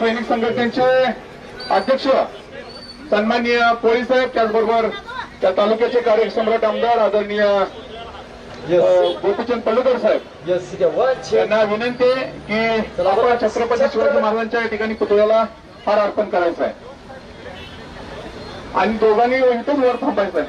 सैनिक संघटनेचे अध्यक्ष सन्माननीय पोळी साहेब त्याचबरोबर त्या तालुक्याचे कार्यसम्राट आमदार आदरणीय गोपीचंद पल्लुकर साहेब. यांना विनंती आहे की आपण छत्रपती शिवाजी महाराजांच्या या ठिकाणी पुतळ्याला हार अर्पण करायचा आहे. आणि दोघांनी इथून वर थांबायचं आहे.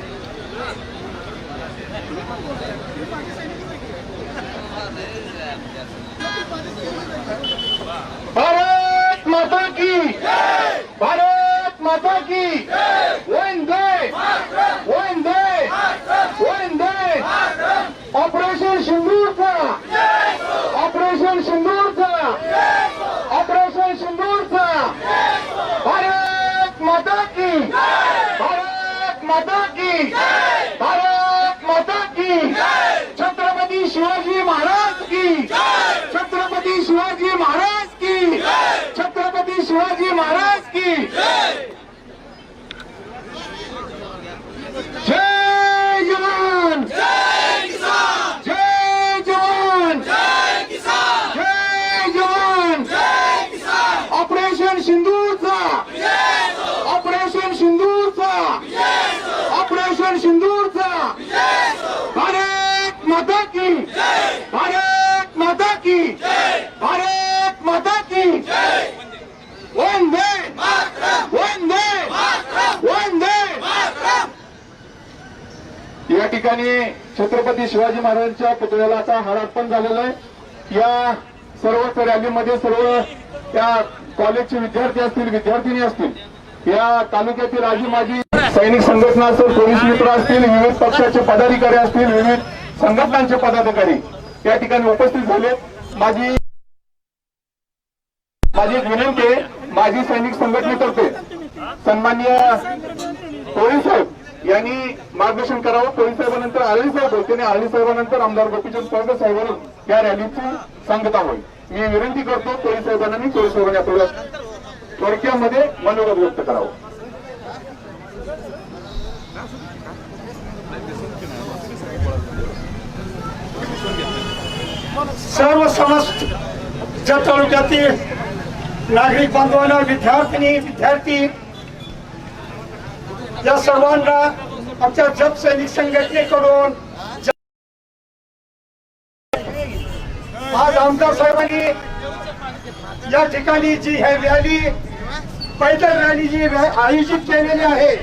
की भारत माता की छत्रपती शिवाजी महाराज की छत्रपती शिवाजी महाराज की छत्रपती शिवाजी महाराज की जय जवान जय जवान जय जवान ऑपरेशन सिंदूरचा ऑपरेशन सिंदूरचा ऑपरेशन सिंदूरचा भारत माता की. भारत माता की. भारत माता की. वंदे. वंदे. वंदे. या ठिकाणी छत्रपती शिवाजी महाराजांच्या पुतळ्याला आता हार झालेला आहे. या सर्वच रॅलीमध्ये सर्व त्या कॉलेजचे विद्यार्थी असतील विद्यार्थिनी असतील या तालुक्यातील आजी माजी सैनिक संघटना असेल पोलीस मित्र असतील विविध पक्षाचे पदाधिकारी असतील विविध संघटनांचे पदाधिकारी या ठिकाणी उपस्थित झाले. माझी माझी विनंती आहे माजी सैनिक संघटनेतर्फे सन्माननीय पोळी साहेब यांनी मार्गदर्शन करावं. पोळी साहेबांनंतर आळी साहेब होते आणि आळी साहेबांनंतर आमदार गोपीचंद पळकर साहेबांनी या रॅलीची सांगता होईल मी विनंती करतो पोळी साहेबांना आणि पोळी साहेबांनी आपल्याला थोडक्यामध्ये मनोगत व्यक्त करावं. सर्व समस्त ज्या तालुक्यातील नागरिक बांधवांना विद्यार्थिनी विद्यार्थी या सर्वांना आमच्या जप सैनिक संघटनेकडून आज आमदार साहेबांनी या ठिकाणी जी हे रॅली पैदल रॅली जी आयोजित केलेली आहे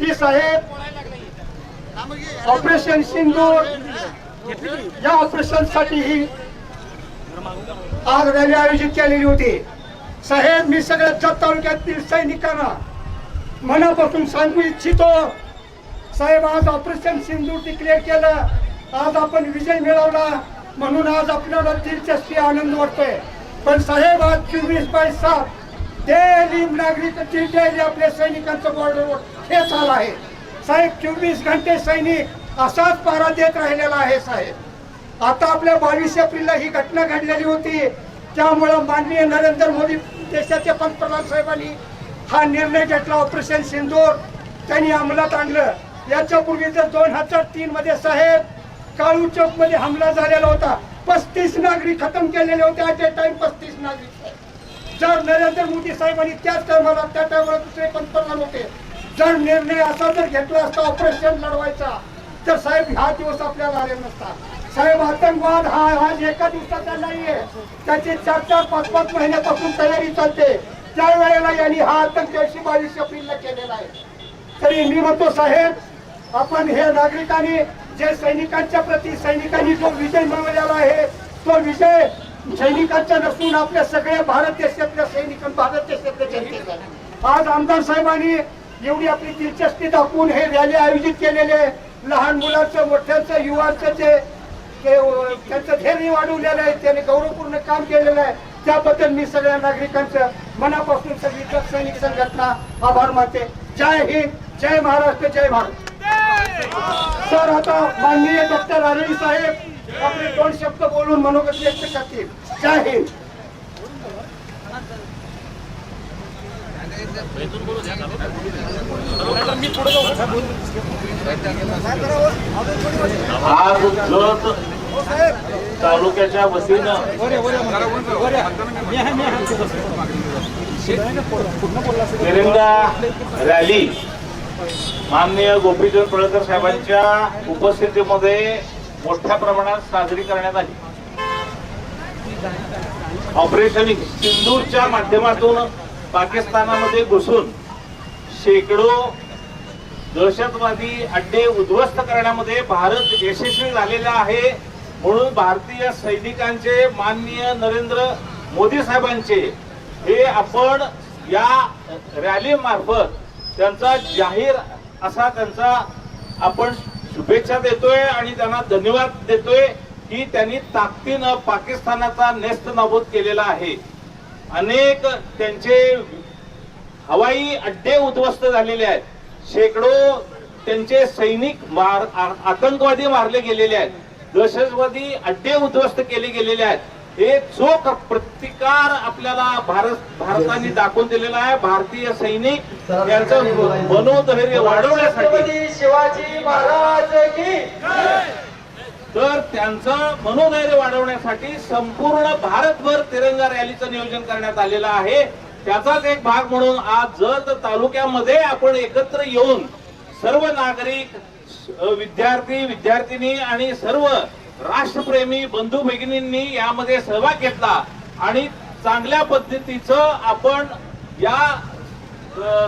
ती साहेब ऑपरेशन सिंधू या ऑपरेशनसाठी ही आज रॅली आयोजित केलेली होती. साहेब मी सगळ्या जत तालुक्यातील सैनिकांना मनापासून सांगू इच्छितो साहेब आज ऑपरेशन सिंधू डिक्लेअर केलं. आज आपण विजय मिळवला म्हणून आज आपल्याला दिलचस्पी आनंद वाटतोय. पण साहेब आज चोवीस बाय सात डेली नागरिक डेली आपल्या सैनिकांचं बॉर्डर हे चालू आहे. साहेब चोवीस घंटे सैनिक असाच पारा देत राहिलेला आहे साहेब. आता आपल्या बावीस एप्रिलला ही घटना घडलेली होती. त्यामुळं माननीय नरेंद्र मोदी देशाचे पंतप्रधान साहेबांनी हा निर्णय घेतला ऑपरेशन सिंदूर. त्यांनी अंमलात आणलं. याच्यापूर्वी जर दोन हजार तीन मध्ये साहेब काळू चौकमध्ये हमला झालेला होता. पस्तीस नागरिक खतम केलेले होते ॲट ए टाइम पस्तीस नागरिक. जर नरेंद्र मोदी साहेबांनी त्याच टायमाला त्या टायमाला दुसरे पंतप्रधान होते. जर निर्णय असा जर घेतला असता ऑपरेशन लढवायचा. तर साहेब हा दिवस आपल्याला आले नसता साहेब आतंकवाद हा आज एका दिवसाचा नाहीये. त्याची चार चार पाच पाच महिन्यापासून तयारी चालते. त्या वेळेला यांनी हा आतंक दिवशी बावीस एप्रिलला केलेला आहे. तरी मी म्हणतो साहेब आपण हे नागरिकांनी जे सैनिकांच्या प्रती सैनिकांनी जो विजय मिळवलेला आहे तो विजय सैनिकांचा नसून आपल्या सगळ्या भारत देशातल्या सैनिक भारत देशातल्या जनतेचा आज आमदार साहेबांनी एवढी आपली दिलचस्पी दाखवून हे रॅली आयोजित केलेले लहान मुलांचं मोठ्यांचं युवांचं जे ते, त्यांचं धैर्य वाढवलेलं आहे त्याने गौरवपूर्ण काम केलेलं आहे. त्याबद्दल मी सगळ्या नागरिकांचं मनापासून सगळी सैनिक संघटना आभार मानते. जय हिंद जय महाराष्ट्र जय भारत. सर आता माननीय डॉक्टर आरळी साहेब आपले दोन शब्द बोलून मनोगत व्यक्त करतील. जय हिंद. आज जत तालुक्याच्या वतीनं तिरंगा रॅली माननीय गोपीचंद पळकर साहेबांच्या उपस्थितीमध्ये मोठ्या प्रमाणात साजरी करण्यात आली. ऑपरेशन सिंधूच्या माध्यमातून पाकिस्तानामध्ये घुसून शेकडो दहशतवादी अड्डे उद्ध्वस्त करण्यामध्ये भारत यशस्वी झालेला आहे म्हणून भारतीय सैनिकांचे माननीय नरेंद्र मोदी साहेबांचे हे आपण या रॅलीमार्फत त्यांचा जाहीर असा त्यांचा आपण शुभेच्छा देतोय आणि त्यांना धन्यवाद देतोय की त्यांनी ताकदीनं पाकिस्तानाचा नेस्त नाबूद केलेला आहे. अनेक त्यांचे हवाई अड्डे उद्ध्वस्त झालेले आहेत. शेकडो त्यांचे सैनिक मार आतंकवादी मारले गेलेले आहेत. दहशतवादी अड्डे उद्ध्वस्त केले गेलेले आहेत. हे चोख प्रतिकार आपल्याला भारत भारताने दाखवून दिलेला आहे. भारतीय सैनिक यांचं मनोधैर्य वाढवण्यासाठी. शिवाजी महाराज की तर त्यांचं मनोधैर्य वाढवण्यासाठी संपूर्ण भारतभर तिरंगा रॅलीचं नियोजन करण्यात आलेलं आहे. त्याचाच एक भाग म्हणून आज जत तालुक्यामध्ये आपण एकत्र येऊन सर्व नागरिक विद्यार्थी विद्यार्थिनी आणि सर्व राष्ट्रप्रेमी बंधू भगिनींनी यामध्ये सहभाग घेतला आणि चांगल्या पद्धतीचं आपण या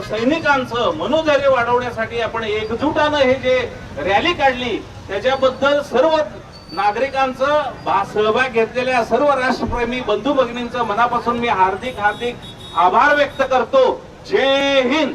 सैनिकांचं मनोधैर्य वाढवण्यासाठी आपण एकजुटानं हे जे रॅली काढली त्याच्याबद्दल सर्व नागरिकांचं सहभाग घेतलेल्या सर्व राष्ट्रप्रेमी बंधू भगिनींचं मनापासून मी हार्दिक हार्दिक आभार व्यक्त करतो. जय हिंद.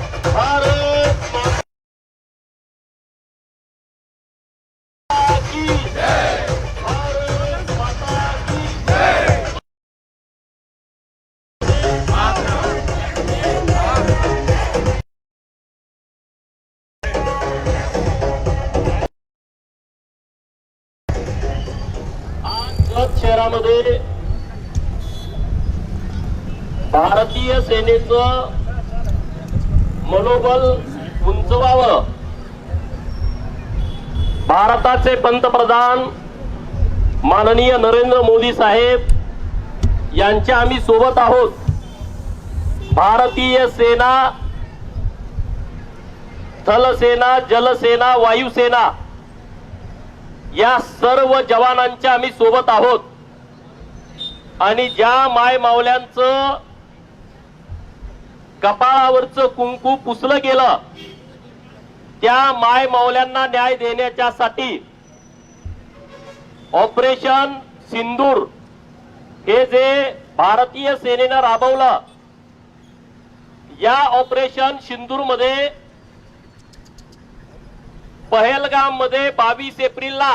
शहरामध्ये भारतीय सेनेच मनोबल उंचवावं. भारताचे पंतप्रधान माननीय नरेंद्र मोदी साहेब यांच्या आम्ही सोबत आहोत. भारतीय सेना थलसेना जलसेना वायुसेना या सर्व जवानांच्या आम्ही सोबत आहोत. आणि ज्या माय मावल्यांचं कपाळावरचं कुंकू पुसलं गेलं त्या माय मावल्यांना न्याय देण्याच्यासाठी ऑपरेशन सिंदूर हे जे भारतीय सेनेनं राबवलं या ऑपरेशन सिंदूरमध्ये पहलगाममध्ये बावीस एप्रिलला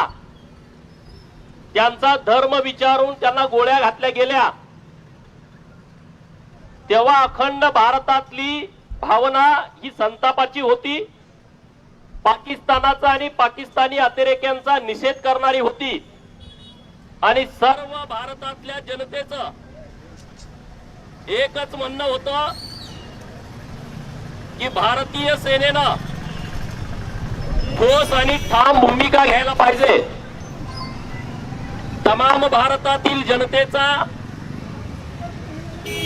त्यांचा धर्म विचारून त्यांना गोळ्या घातल्या गेल्या. तेव्हा अखंड भारतातली भावना ही संतापाची होती. पाकिस्तानाचा आणि पाकिस्तानी अतिरेक्यांचा निषेध करणारी होती. आणि सर्व भारतातल्या जनतेच एकच म्हणणं होतं की भारतीय सेनेनं ठोस आणि ठाम भूमिका घ्यायला पाहिजे. तमाम भारतातील जनतेचा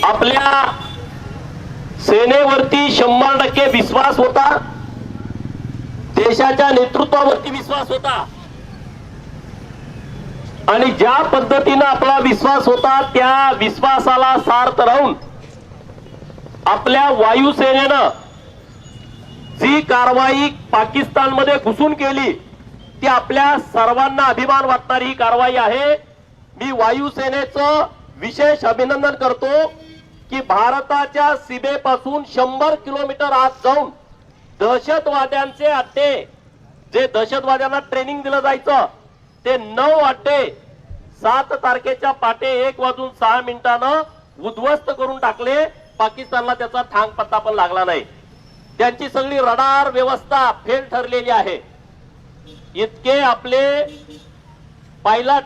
आपल्या सेनेवरती शंभर टक्के विश्वास होता. देशाच्या नेतृत्वावरती विश्वास होता. आणि ज्या पद्धतीनं आपला विश्वास होता त्या विश्वासाला सार्थ राहून आपल्या वायुसेनेनं जी कारवाई पाकिस्तानमध्ये घुसून केली ती आपल्या सर्वांना अभिमान वाटणारी ही कारवाई आहे. मी वायुसेनेचं विशेष अभिनंदन करतो की भारताच्या सीमेपासून शंभर किलोमीटर आत जाऊन दहशतवाद्यांचे अड्डे जे दहशतवाद्यांना ट्रेनिंग दिलं जायचं ते नऊ अड्डे सात तारखेच्या पाटे एक वाजून सहा मिनिटानं उद्ध्वस्त करून टाकले. पाकिस्तानला त्याचा ठांग पत्ता पण लागला नाही. त्यांची सगळी रडार व्यवस्था फेल ठरलेली आहे. इतके आपले पायलट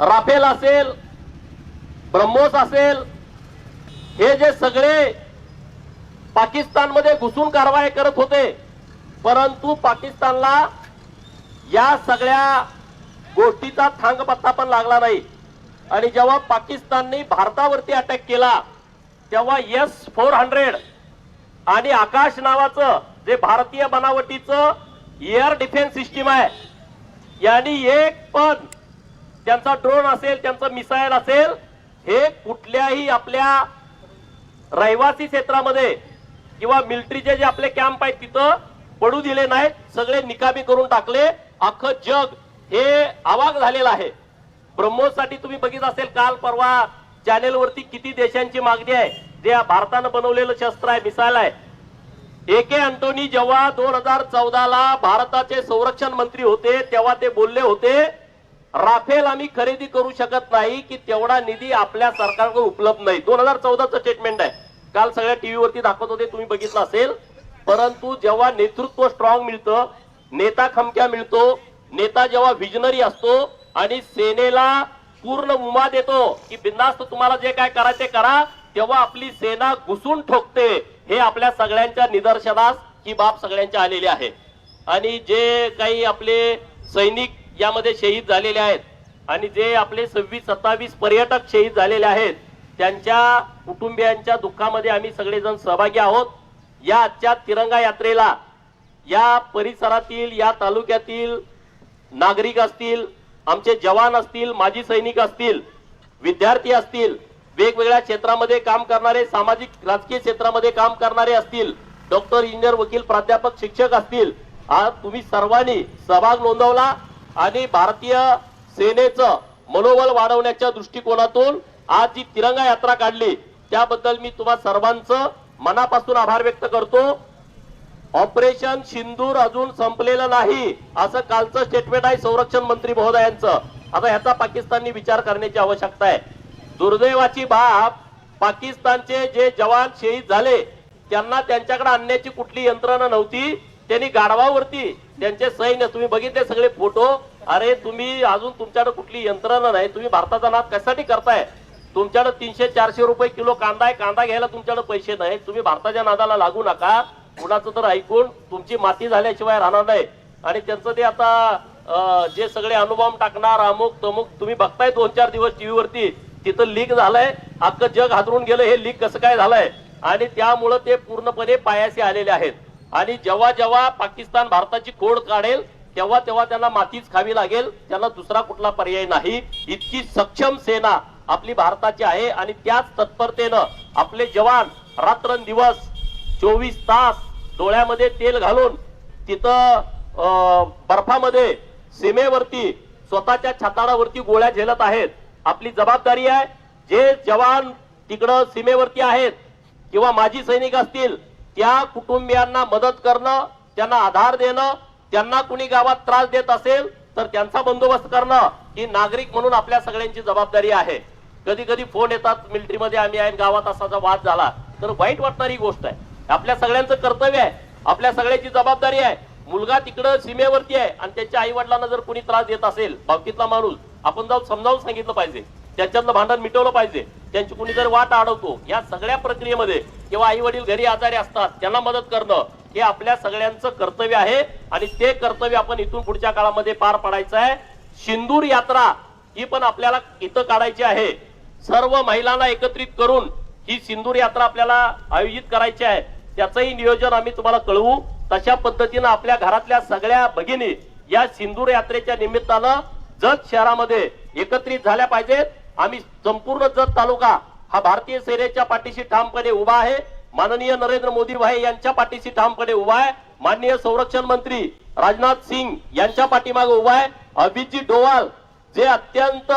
राफेल असेल ब्रह्मोस असेल हे जे सगळे पाकिस्तानमध्ये घुसून कारवाई करत होते परंतु पाकिस्तानला या सगळ्या गोष्टीचा थांगपत्ता पण लागला नाही. आणि जेव्हा पाकिस्तानने भारतावरती अटॅक केला तेव्हा एस फोर हंड्रेड आणि आकाश नावाचं जे भारतीय बनावटीचं एअर डिफेन्स सिस्टीम आहे यांनी एक पण त्यांचा ड्रोन असेल त्यांचं मिसाईल असेल हे कुठल्याही आपल्या रहिवासी क्षेत्रामध्ये किंवा मिलिटरीचे जे आपले कॅम्प आहेत तिथं पडू दिले नाहीत. सगळे निकामी करून टाकले. अख्खं जग हे आवाक झालेलं आहे. ब्रह्मोससाठी तुम्ही बघित असेल काल परवा चॅनेलवरती किती देशांची मागणी आहे. जे भारतानं बनवलेलं शस्त्र आहे मिसाईल आहे. ए के अँटोनी जेव्हा दोन हजार चौदाला भारताचे संरक्षण मंत्री होते तेव्हा ते बोलले होते राफेल आम्ही खरेदी करू शकत नाही की तेवढा निधी आपल्या सरकारकडे उपलब्ध नाही. दोन हजार चौदाचं स्टेटमेंट आहे. काल सगळ्या टीव्हीवरती दाखवत होते तुम्ही बघितलं असेल. परंतु जेव्हा नेतृत्व स्ट्रॉंग मिळतं नेता खमक्या मिळतो नेता जेव्हा विजनरी असतो आणि सेनेला पूर्ण उमा देतो की बिंदास्त तुम्हाला जे काय करायचे करा तेव्हा आपली सेना घुसून ठोकते. हे आपल्या सगळ्यांच्या निदर्शनास ही बाब सगळ्यांच्या आलेली आहे. आणि जे काही आपले सैनिक यामध्ये शहीद झालेले आहेत आणि जे आपले सव्वीस सत्तावीस पर्यटक शहीद झालेले आहेत त्यांच्या कुटुंबियांच्या दुःखामध्ये आम्ही सगळेजण सहभागी आहोत. या आजच्या तिरंगा यात्रेला या परिसरातील या तालुक्यातील नागरिक असतील आमचे जवान असतील माजी सैनिक असतील विद्यार्थी असतील वेगवेगळ्या क्षेत्रामध्ये काम करणारे सामाजिक राजकीय क्षेत्रामध्ये काम करणारे असतील डॉक्टर इंजिनियर वकील प्राध्यापक शिक्षक असतील आज तुम्ही सर्वांनी सहभाग नोंदवला आणि भारतीय सेनेचं मनोबल वाढवण्याच्या दृष्टिकोनातून आज जी तिरंगा यात्रा काढली त्याबद्दल मी तुम्हा सर्वांचं मनापासून आभार व्यक्त करतो. ऑपरेशन सिंदूर अजून संपलेलं नाही असं कालचं स्टेटमेंट आहे संरक्षण मंत्री महोदयांचं. आता ह्याचा पाकिस्ताननी विचार करण्याची आवश्यकता आहे. दुर्दैवाची बाब पाकिस्तानचे जे जवान शहीद झाले त्यांना त्यांच्याकडे आणण्याची कुठली यंत्रणा नव्हती त्यांनी गाढवावरती त्यांचे सैन्य तुम्ही बघितले सगळे फोटो अरे तुम्ही अजून तुमच्याकडे कुठली यंत्रणा नाही तुम्ही भारताचा नाद कशासाठी करताय? तुमच्याकडे तीनशे चारशे रुपये किलो कांदा आहे कांदा घ्यायला तुमच्याकडे पैसे नाही तुम्ही भारताच्या नादाला लागू नका कुणाचं तर ऐकून तुमची माती झाल्याशिवाय राहणार नाही. आणि त्यांचं ते आता जे सगळे अनुभव टाकणार अमुक तमुक तुम्ही बघताय दोन चार दिवस टीव्हीवरती तिथं लीक झालंय अख्खं जग हादरून गेलं हे लीक कसं काय झालंय? आणि त्यामुळं ते पूर्णपणे पायाशी आलेले आहेत. आणि जेव्हा जेव्हा पाकिस्तान भारताची खोड काढेल तेव्हा तेव्हा त्यांना मातीच खावी लागेल त्यांना दुसरा कुठला पर्याय नाही. इतकी सक्षम सेना आपली भारताची आहे आणि त्याच तत्परतेनं आपले जवान रात्रंदिवस चोवीस तास डोळ्यामध्ये तेल घालून तिथं बर्फामध्ये सीमेवरती स्वतःच्या छताडावरती गोळ्या झेलत आहेत. आपली जबाबदारी आहे. जे जवान तिकडं सीमेवरती आहेत किंवा माजी सैनिक असतील त्या कुटुंबियांना मदत करणं त्यांना आधार देणं त्यांना कुणी गावात त्रास देत असेल तर त्यांचा बंदोबस्त करणं ही नागरिक म्हणून आपल्या सगळ्यांची जबाबदारी आहे. कधी कधी फोन येतात मिलिटरीमध्ये आम्ही आहे गावात असा वाद झाला तर वाईट वाटणारी गोष्ट आहे. आपल्या सगळ्यांचं कर्तव्य आहे आपल्या सगळ्यांची जबाबदारी आहे. मुलगा तिकडं सीमेवरती आहे आणि त्याच्या आई वडिलांना जर कोणी त्रास देत असेल बाबतीतला माणूस आपण जाऊन समजावून सांगितलं पाहिजे. त्यांच्यातलं भांडण मिटवलं पाहिजे. त्यांची कुणी जर वाट अडवतो या सगळ्या प्रक्रियेमध्ये किंवा आई वडील घरी आजारी असतात त्यांना मदत करणं हे आपल्या सगळ्यांचं कर्तव्य आहे. आणि ते कर्तव्य आपण इथून पुढच्या काळामध्ये पार पाडायचं आहे. सिंदूर यात्रा ही पण आपल्याला इथं काढायची आहे. सर्व महिलांना एकत्रित करून ही सिंदूर यात्रा आपल्याला आयोजित करायची आहे. त्याचंही नियोजन आम्ही तुम्हाला कळवू. तशा पद्धतीनं आपल्या घरातल्या सगळ्या भगिनी या सिंदूर यात्रेच्या निमित्तानं जत शहरामध्ये एकत्रित झाल्या पाहिजेत. आम्ही संपूर्ण जत तालुका हा भारतीय सेनेच्या पाठीशी ठामपणे उभा आहे. माननीय नरेंद्र मोदी भाई यांच्या पाठीशी ठामपणे उभा आहे. माननीय संरक्षण मंत्री राजनाथ सिंग यांच्या पाठीमागे उभा आहे. अभिजित डोवाल जे अत्यंत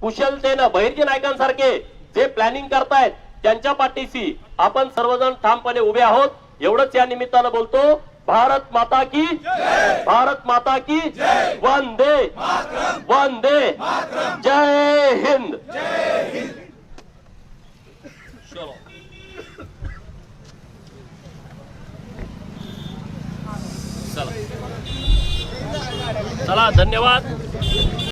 कुशलतेनं बहिर्जी नायकांसारखे जे प्लॅनिंग करतायत त्यांच्या पाठीशी आपण सर्वजण ठामपणे उभे आहोत. एवढंच या निमित्तानं बोलतो. भारत माता की भारत माता की वंदे। वंदे। जय हिंद। चला धन्यवाद।